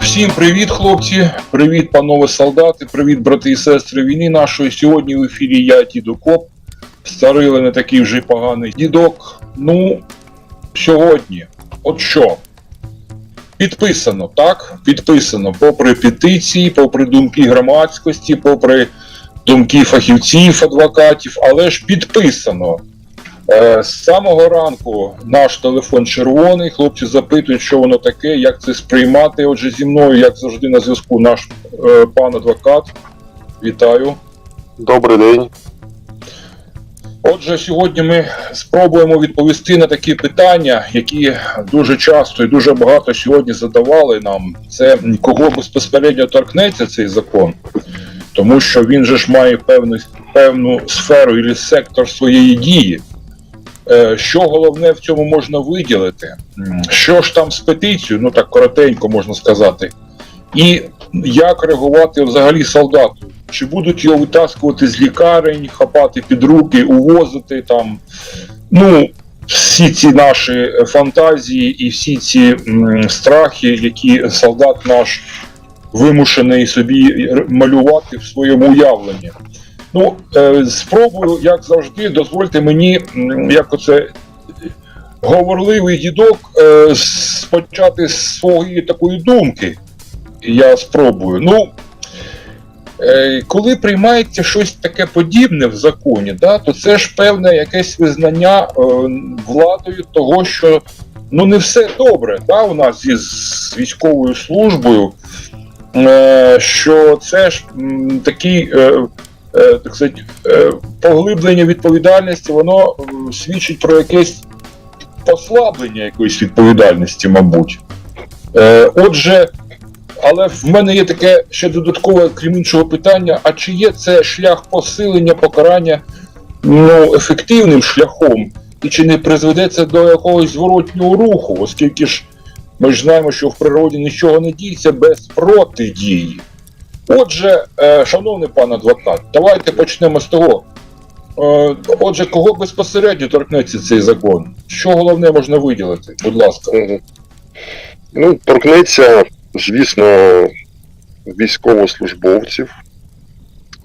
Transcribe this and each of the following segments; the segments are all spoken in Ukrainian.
Всім привіт, хлопці! Привіт, панове солдати, привіт, брати і сестри війни нашої. Сьогодні в ефірі я, дідо Коп. Старили не такий вже поганий дідок. Ну, сьогодні, от що? Підписано, так? Підписано. Попри петиції, попри думки громадськості, попри думки фахівців, адвокатів, але ж підписано. Е, З самого ранку наш телефон червоний. Хлопці запитують, що воно таке, як це сприймати. Отже, зі мною, як завжди, на зв'язку, наш е, пан адвокат. Вітаю. Добрий день. Отже, сьогодні ми спробуємо відповісти на такі питання, які дуже часто і дуже багато сьогодні задавали нам. Це кого безпосередньо торкнеться цей закон, тому що він же ж має певну, певну сферу і сектор своєї дії. Е, Що головне в цьому можна виділити? Що ж там з петицією, ну так коротенько можна сказати, і як реагувати взагалі солдату? Чи будуть його витаскувати з лікарень, хапати під руки, увозити там? Ну, всі ці наші фантазії і всі ці страхи, які солдат наш вимушений собі малювати в своєму уявленні. Ну, е, спробую, як завжди, дозвольте мені, як оце говорливий дідок, е, спочати з своєї такої думки. Я спробую. Ну, Е, Коли приймається щось таке подібне в законі, да, то це ж певне якесь визнання владою того, що ну не все добре да, у нас із військовою службою, що це ж такий так сказати, е, поглиблення відповідальності, воно е, свідчить про якесь послаблення якоїсь відповідальності, мабуть. Е, отже, але в мене є таке ще додаткове, крім іншого питання: а чи є це шлях посилення покарання ну, ефективним шляхом, і чи не призведе це до якогось зворотнього руху, оскільки ж ми ж знаємо, що в природі нічого не діється без протидії. Отже, е, шановний пан адвокат, давайте почнемо з того. Е, Отже, кого безпосередньо торкнеться цей закон? Що головне можна виділити? Будь ласка. Ну, торкнеться, звісно, військовослужбовців,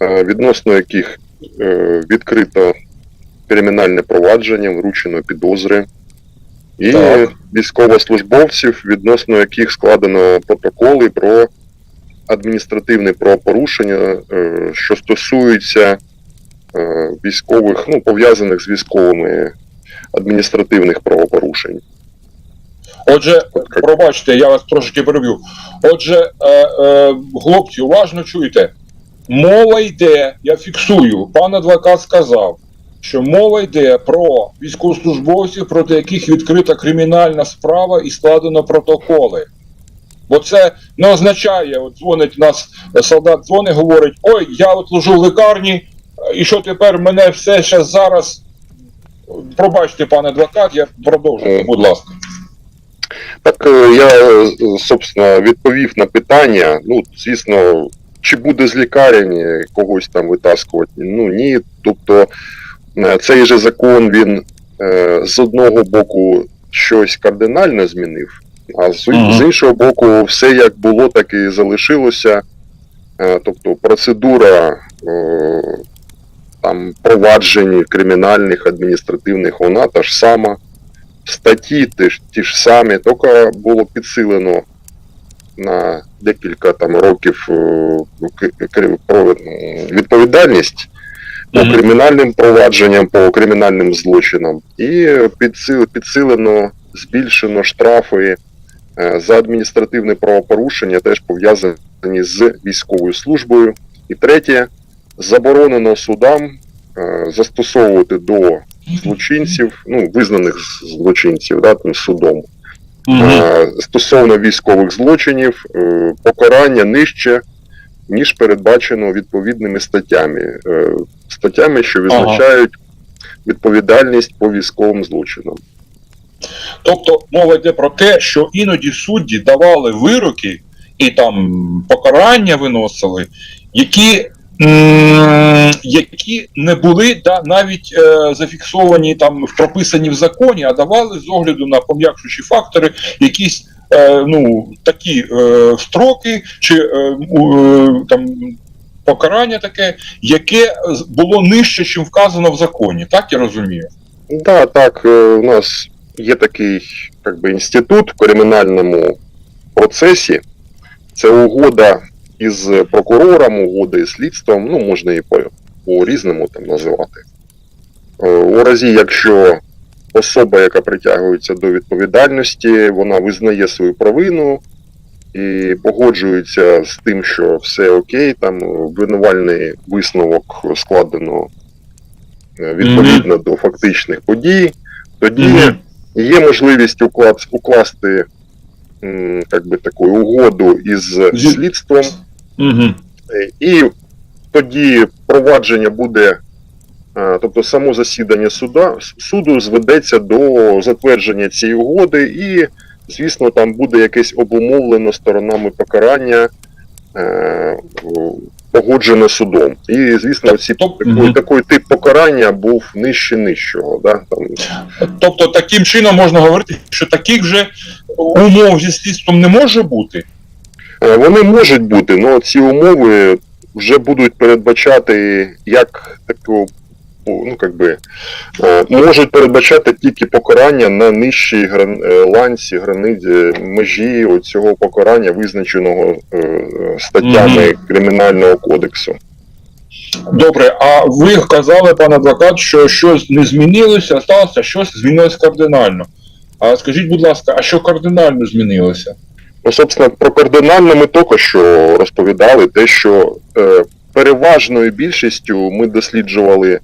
е, відносно яких відкрито кримінальне провадження, вручено підозри, і Так. військовослужбовців, відносно яких складено протоколи про адміністративне правопорушення, е, що стосуються е, військових, ну, пов'язаних з військовими адміністративних правопорушень. Отже, Пробачте, я вас трошки переб'ю. Отже, е, е, хлопці, уважно чуйте. Мова йде, я фіксую, пан адвокат сказав, що мова йде про військовослужбовців, проти яких відкрита кримінальна справа і складено протоколи. Бо це не означає, от дзвонить нас е, солдат дзвонить, говорить: ой, я от лежу в лікарні, е, і що тепер мене все ще зараз. Пробачте, пан адвокат, я продовжую, будь ласка. Так е, я, е, собственно, відповів на питання. Ну, звісно, чи буде з лікарень когось там витаскувати? Ну ні. Тобто е, цей же закон він е, з одного боку щось кардинально змінив, а з, Мгм. з іншого боку, все як було, так і залишилося. Е, Тобто процедура е, там проваджень кримінальних, адміністративних, вона та ж сама статті ті ж, ті ж самі, тільки було підсилено на декілька там років е, відповідальність по кримінальним провадженням, по кримінальним злочинам, і підсилено, збільшено штрафи за адміністративне правопорушення, теж пов'язані з військовою службою. І третє, заборонено судам е, застосовувати до злочинців, ну, визнаних злочинців, да, там, судом. Е, Стосовно військових злочинів, е, покарання нижче, ніж передбачено відповідними статтями. Е, Статтями, що визначають відповідальність по військовим злочинам. Тобто мова йде про те, що іноді судді давали вироки і там покарання виносили, які які не були да, навіть е, зафіксовані там прописані в законі, а давали з огляду на пом'якшуючі фактори якісь е, ну, такі е, строки чи е, е, там. Покарання таке, яке було нижче, чим вказано в законі, так я розумію? Да, так, е, у нас є такий как би, інститут в кримінальному процесі. Це угода із прокурором, угода із слідством, ну, можна її по, по різному там називати. Е, У разі, якщо особа, яка притягується до відповідальності, вона визнає свою провину і погоджується з тим, що все окей, там винувальний висновок складено е, відповідно до фактичних подій, тоді Мгм. Є можливість уклад, укласти как би, таку угоду із слідством, Угу. е, і тоді провадження буде, е, тобто само засідання суда, суду зведеться до затвердження цієї угоди, і, звісно, там буде якесь обумовлено сторонами покарання. Погоджене судом. І, звісно, ці, Тоб- такий, такий тип покарання був нижче нижчого. Да? Там, Тобто, таким чином можна говорити, що таких же умов зі слідством не може бути. Е, Вони можуть бути, але ці умови вже будуть передбачати як таку, ну як би, е, можуть передбачати тільки покарання на нижчій е, ланці границі межі цього покарання, визначеного е, статтями Кримінального кодексу. Добре, а ви казали, пан адвокат, що щось не змінилося, сталося щось змінилось кардинально. А скажіть, будь ласка, а що кардинально змінилося? Ну, собственно, про кардинальне ми тільки що розповідали, те, що е, переважною більшістю ми досліджували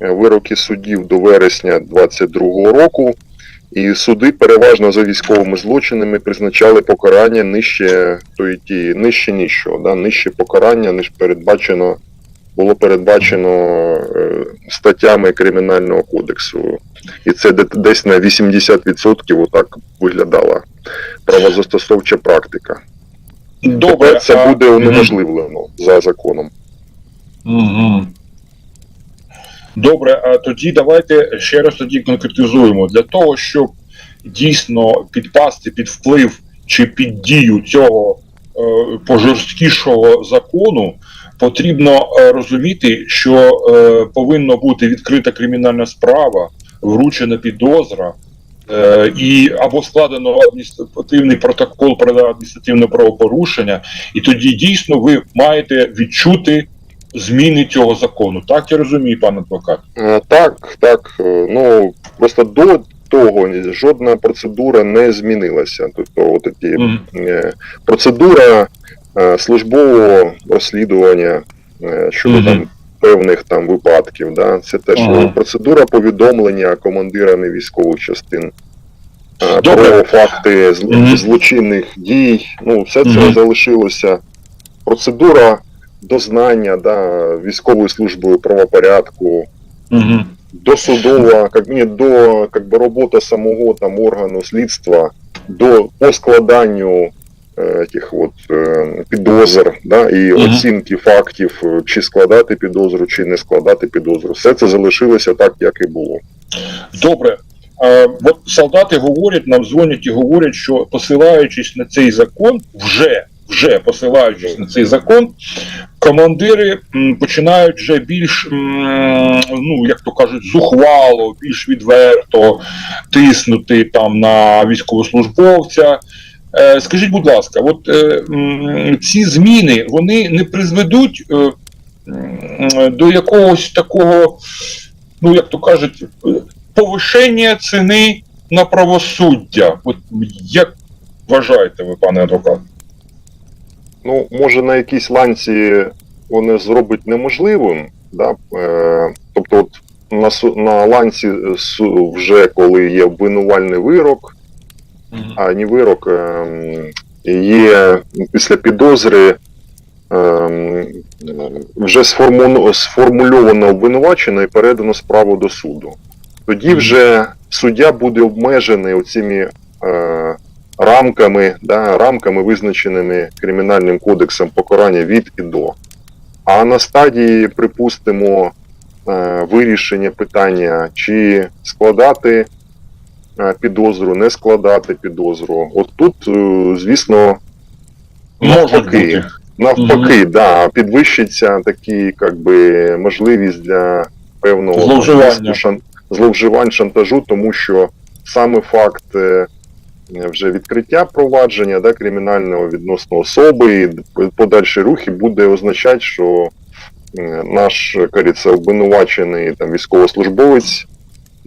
вироки судів до вересня 22-го року, і суди переважно за військовими злочинами призначали покарання нижче тої ті, нижче нижчого, да, нижче покарання, ніж передбачено. Було передбачено е, статтями Кримінального кодексу, і це десь на 80% отак виглядала правозастосовча практика. Добре, Тепер це буде унеможливлено за законом. Угу. Добре, а тоді давайте ще раз тоді конкретизуємо. Для того, щоб дійсно підпасти під вплив чи під дію цього е, пожорсткішого закону, потрібно е, розуміти, що е, повинна бути відкрита кримінальна справа, вручена підозра. е, І або складено адміністративний протокол про адміністративне правопорушення, і тоді дійсно ви маєте відчути зміни цього закону. Так я розумію, пан адвокат. Е, Так, так. е, Ну просто до того жодна процедура не змінилася. Тобто, от ті, Мгм. е, процедура службового розслідування щодо Мгм. там певних там випадків. Да? Це теж Ага. процедура повідомлення командирами військових частин. Добре. Про факти зл- Мгм. злочинних дій. Ну, все це Мгм. залишилося. Процедура дознання да, військовою службою правопорядку, Угу. досудова, как, ні, до как би, робота самого там органу слідства, до по складанню е, тих от, е, підозр да, і Мгм. оцінки фактів, е, чи складати підозру, чи не складати підозру. Все це залишилося так, як і було. Добре. Е, от солдати говорять, нам дзвонять і говорять, що посилаючись на цей закон, вже, вже посилаючись на цей закон, командири починають вже більш, ну як то кажуть, зухвало, більш відверто тиснути там на військовослужбовця. Е, Скажіть, будь ласка, от е, ці зміни вони не призведуть е, до якогось такого, ну як то кажуть, повишення ціни на правосуддя. От як вважаєте ви, пане адвокат? Ну, може, на якійсь ланці вони зробить неможливим, да? е, тобто, от на, на ланці е, вже коли є обвинувальний вирок, а не вирок, ем, є після підозри ем, вже сформу- сформульовано обвинувачено і передано справу до суду. Тоді вже суддя буде обмежений оціми е, рамками, да, рамками, визначеними кримінальним кодексом покарання від і до. А на стадії, припустимо, е, вирішення питання, чи складати е, підозру, не складати підозру. От тут, е, звісно, навпаки, навпаки, да, підвищиться такі, як би, можливість для певного зловживань шантажу, тому що саме факт вже відкриття провадження да, кримінального відносно особи і подальші рухи буде означати, що е, наш кажеться, обвинувачений там військовослужбовець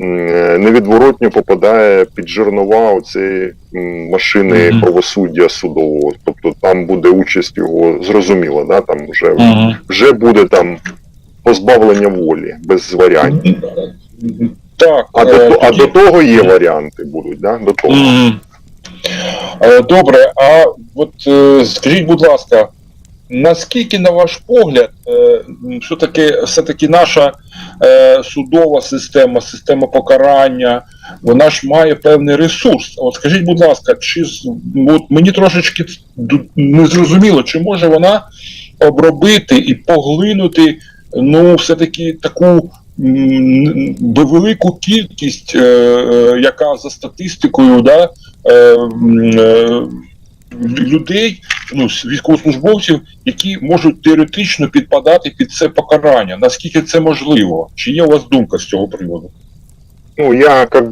е, невідворотньо попадає під жернова оцієї м, машини Мгм. правосуддя судового. Тобто там буде участь його зрозуміла, да, там вже, Мгм. вже буде там позбавлення волі без варіантів. Так, А, е, до, а до того є варіанти будуть, да? До того. Мгм. Е, Добре, а от е, скажіть, будь ласка, наскільки, на ваш погляд, е, м, все-таки, наша е, судова система, система покарання, вона ж має певний ресурс. От скажіть, будь ласка, чи от мені трошечки не зрозуміло, чи може вона обробити і поглинути ну, все-таки таку м, велику кількість, е, е, яка за статистикою, да, е, е, людей, ну, військовослужбовців, які можуть теоретично підпадати під це покарання. Наскільки це можливо? Чи є у вас думка з цього приводу? Ну, я как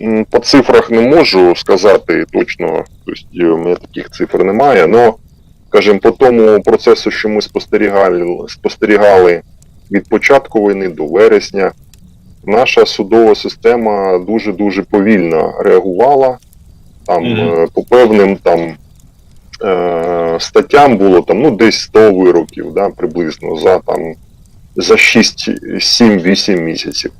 м, по цифрах не можу сказати точно, тобто у мене таких цифр немає, але, скажімо, по тому процесу, що ми спостерігали, спостерігали від початку війни до вересня, наша судова система дуже-дуже повільно реагувала. Там Мгм. е, по певним там е, статтям було там ну десь 100 вироків, да, приблизно за там за 6, 7, 8 місяців.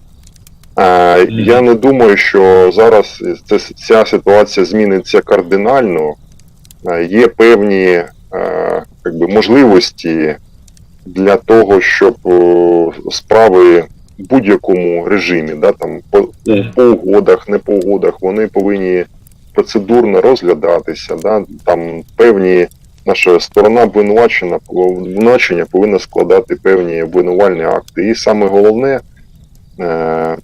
Е, Мгм. Я не думаю, що зараз це, ця ситуація зміниться кардинально. Е, Є певні е, як би, можливості для того, щоб е, справи в будь-якому режимі, да, там, по, по угодах, не по угодах, вони повинні процедурно розглядатися. Да, там певні наша сторона обвинувачення, обвинувачення повинна складати певні обвинувальні акти. І саме головне, е,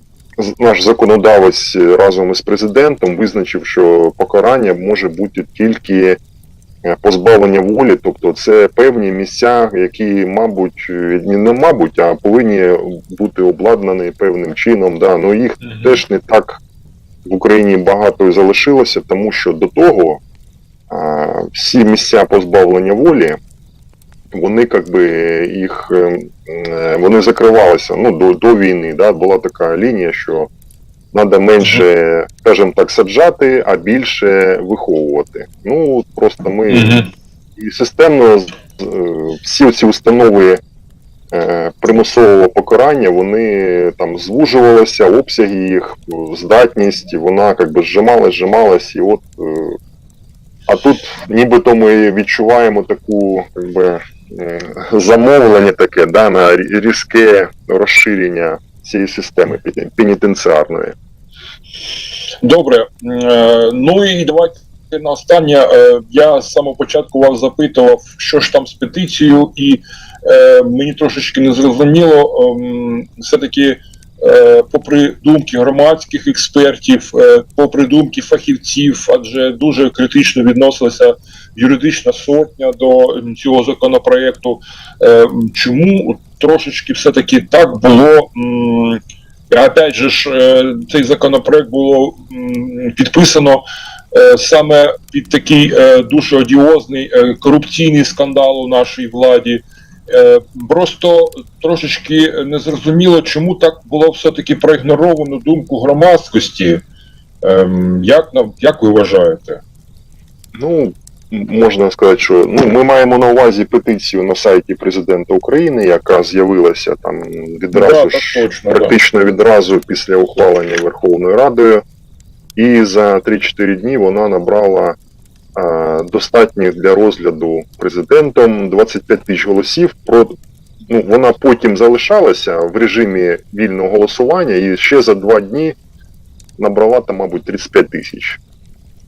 наш законодавець разом із президентом визначив, що покарання може бути тільки е, позбавлення волі, тобто це певні місця, які, мабуть, не мабуть, а повинні бути обладнані певним чином. Да. Ну їх теж не так в Україні багато і залишилося, тому що до того а, всі місця позбавлення волі, вони як би їх е, е, вони закривалися ну, до, до війни. Да, була така лінія, що треба менше, скажімо так, саджати, а більше виховувати. Ну, просто ми і системно е, всі ці установи примусового покарання, вони там звужувалися, обсяги їх, е, здатність, вона як би зжималась, зжималась, і от. е, А тут нібито ми відчуваємо таку як би, е, замовлення таке, да, на різке розширення цієї системи пені- пенітенціарної. Добре. Е, Ну і давайте на останнє. Е, Я з самого початку вас запитував, що ж там з петицією, і е, мені трошечки не зрозуміло. ем, Все-таки, е, попри думки громадських експертів, е, попри думки фахівців, адже дуже критично відносилася юридична сотня до цього законопроекту. Чому трошечки все-таки так було? опять же ж, цей законопроект було підписано саме під такий дуже одіозний корупційний скандал у нашій владі. Е, Просто трошечки незрозуміло, чому так було все-таки проігноровано думку громадськості. Ем, Як, як ви вважаєте? Ну, можна сказати, що ну, ми маємо на увазі петицію на сайті президента України, яка з'явилася там відразу Да, ж, точно, да. практично відразу після ухвалення Верховною Радою. І за 3-4 дні вона набрала а, достатніх для розгляду президентом 25 тисяч голосів. Про ну, вона потім залишалася в режимі вільного голосування і ще за два дні набрала там, мабуть, 35 тисяч.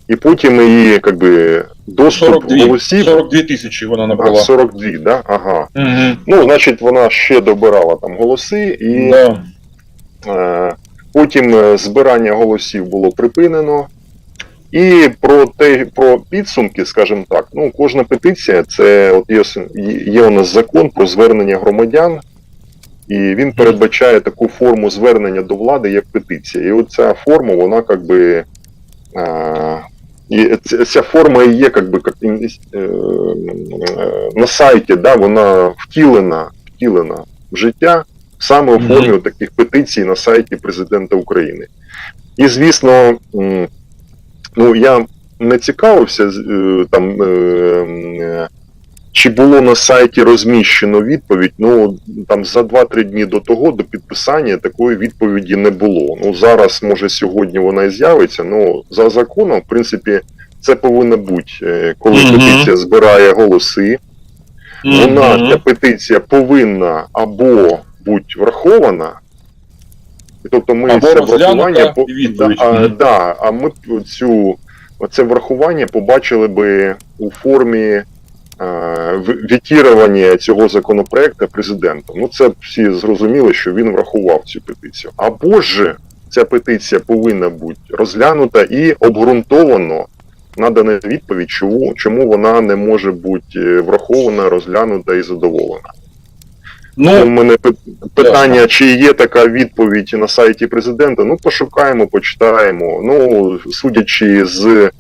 і потім її как би, доступ 42, голосів 42 тисячі вона а, набрала. 42, да? Ага. Угу. Ну, значить, вона ще добирала там голоси, і Да. е, потім е, збирання голосів було припинено. І про те, про підсумки, скажімо так, ну, кожна петиція це от є, є у нас закон про звернення громадян, і він передбачає таку форму звернення до влади, як петиція. І от ця форма, вона як би. І ця, форма і є как би, інвес- е, на сайті, да, вона втілена, втілена в життя саме у формі таких петицій на сайті президента України. І звісно, ну я не цікавився е, там. е, е, Чи було на сайті розміщено відповідь? Ну там за 2-3 дні до того, до підписання такої відповіді не було. Ну зараз, може, сьогодні вона і з'явиться. Ну за законом, в принципі, це повинно бути, коли Мгм. петиція збирає голоси. Вона ця петиція повинна або бути врахована. Тобто ми Або це врахування по- Да, а, да, а ми цю це врахування побачили би у формі е, вітірування цього законопроекту президентом. Ну це всі зрозуміли, що він врахував цю петицію. Або ж ця петиція повинна бути розглянута і обґрунтовано надана відповідь, чому, чому вона не може бути е, врахована, розглянута і задоволена. У Ну, мене пи- питання, чи є така відповідь на сайті президента. Ну, пошукаємо, почитаємо. Ну, судячи з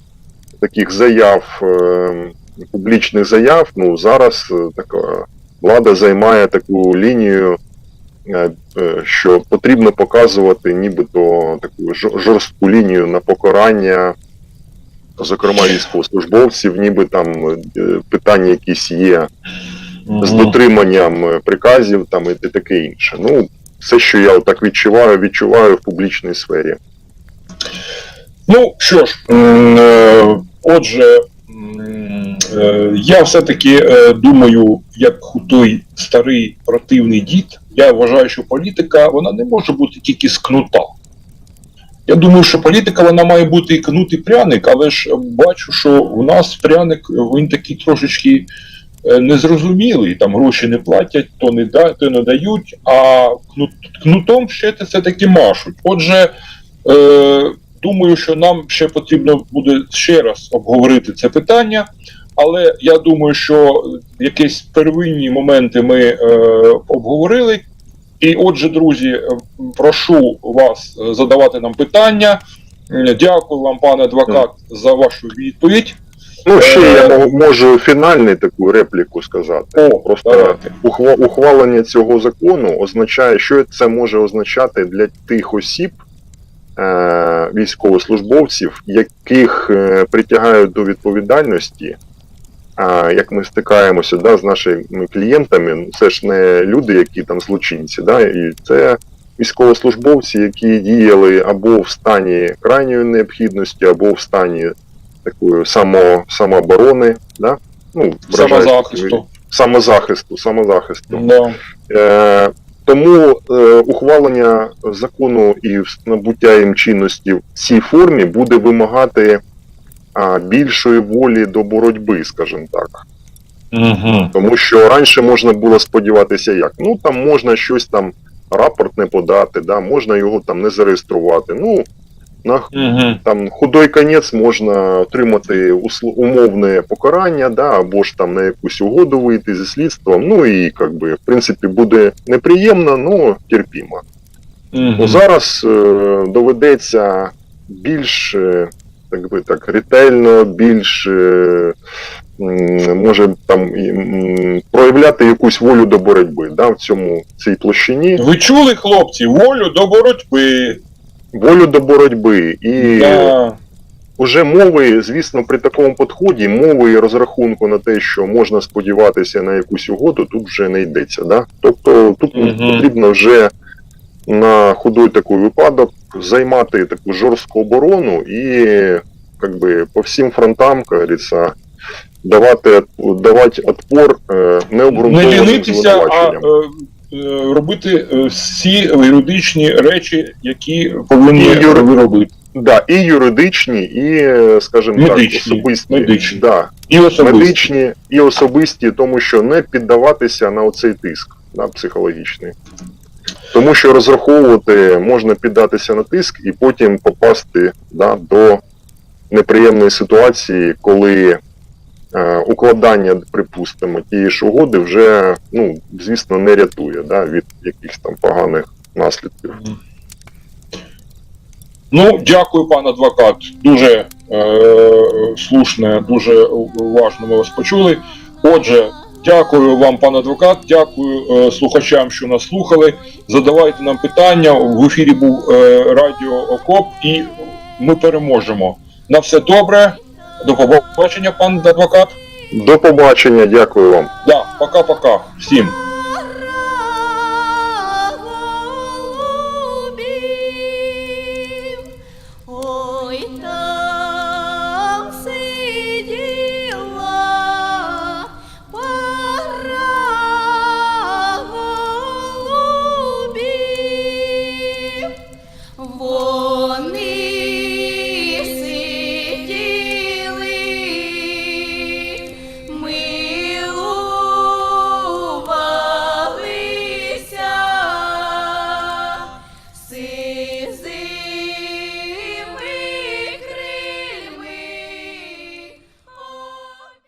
таких заяв, е, публічних заяв, ну зараз е, така влада займає таку лінію, е, що потрібно показувати нібито таку жорстку лінію на покарання, зокрема військовослужбовців, ніби там питання якісь є з дотриманням е, приказів там і таке інше. Ну, все, що я так відчуваю, відчуваю в публічній сфері. Ну що ж, е, отже, е, я все-таки думаю, як той старий противний дід, я вважаю, що політика вона не може бути тільки з кнута. Я думаю, що політика вона має бути і кнут, і пряник, але ж бачу, що у нас пряник він такий трошечки незрозумілий. Там гроші не платять, то не да, то не дають, а кнут, кнутом ще це таки машуть. Отже, е, думаю, що нам ще потрібно буде ще раз обговорити це питання. Але я думаю, що якісь первинні моменти ми е, обговорили. І отже, друзі, е, прошу вас е, задавати нам питання. Дякую вам, пане адвокат, за вашу відповідь. Ну, ще Е, я можу фінальну таку репліку сказати. О, Просто ухва- ухвалення цього закону означає, що це може означати для тих осіб, е- військовослужбовців, яких е, притягають до відповідальності. А як ми стикаємося да, з нашими клієнтами, ну, це ж не люди, які там злочинці, да, і це військовослужбовці, які діяли або в стані крайньої необхідності, або в стані такої само, самооборони, да? ну, Самозахисту. самозахисту, самозахисту. Да. Е, тому е, ухвалення закону і набуття їм чинності в цій формі буде вимагати а, більшої волі до боротьби, скажімо так. Угу. Тому що раніше можна було сподіватися, як ну там можна щось там рапорт не подати, да, можна його там не зареєструвати. Ну на там худой конець можна отримати умовне покарання, да, або ж там на якусь угоду вийти зі слідством. Ну і як би, в принципі, буде неприємно, але терпімо. Ну, зараз е, доведеться більш е, так би так ретельно, більш е, може там і, проявляти якусь волю до боротьби да, в цьому цій площині. Ви чули, хлопці, волю до боротьби. Волю до боротьби і Да. Уже мови, звісно, при такому підході, мови і розрахунку на те, що можна сподіватися на якусь угоду, тут вже не йдеться. Да? Тобто тут Мгм. потрібно вже на худой такий випадок займати таку жорстку оборону і как би, по всім фронтам, як говориться, давати, давати отпор е, Не необґрунтованим лінитися, а звинуваченням. е, е, робити е, всі юридичні речі, які повинні юр- робити. Да, і юридичні, і, е, скажімо Медичні, так, особисті. медичні. Да, І особисто. медичні і особисті, тому що не піддаватися на оцей тиск да, психологічний. Тому що розраховувати можна піддатися на тиск і потім попасти да, до неприємної ситуації, коли е, укладання, припустимо, тієї ж угоди вже, ну, звісно, не рятує да, від якихось там поганих наслідків. Ну, дякую, пан адвокат. Дуже е, слушне, дуже уважно ми вас почули. Отже, дякую вам, пан адвокат. Дякую е, слухачам, що нас слухали. Задавайте нам питання. В ефірі був е, Радіо Окоп, і ми переможемо. На все добре. До побачення, пан адвокат. До побачення, дякую вам. Да, пока-пока. Всім.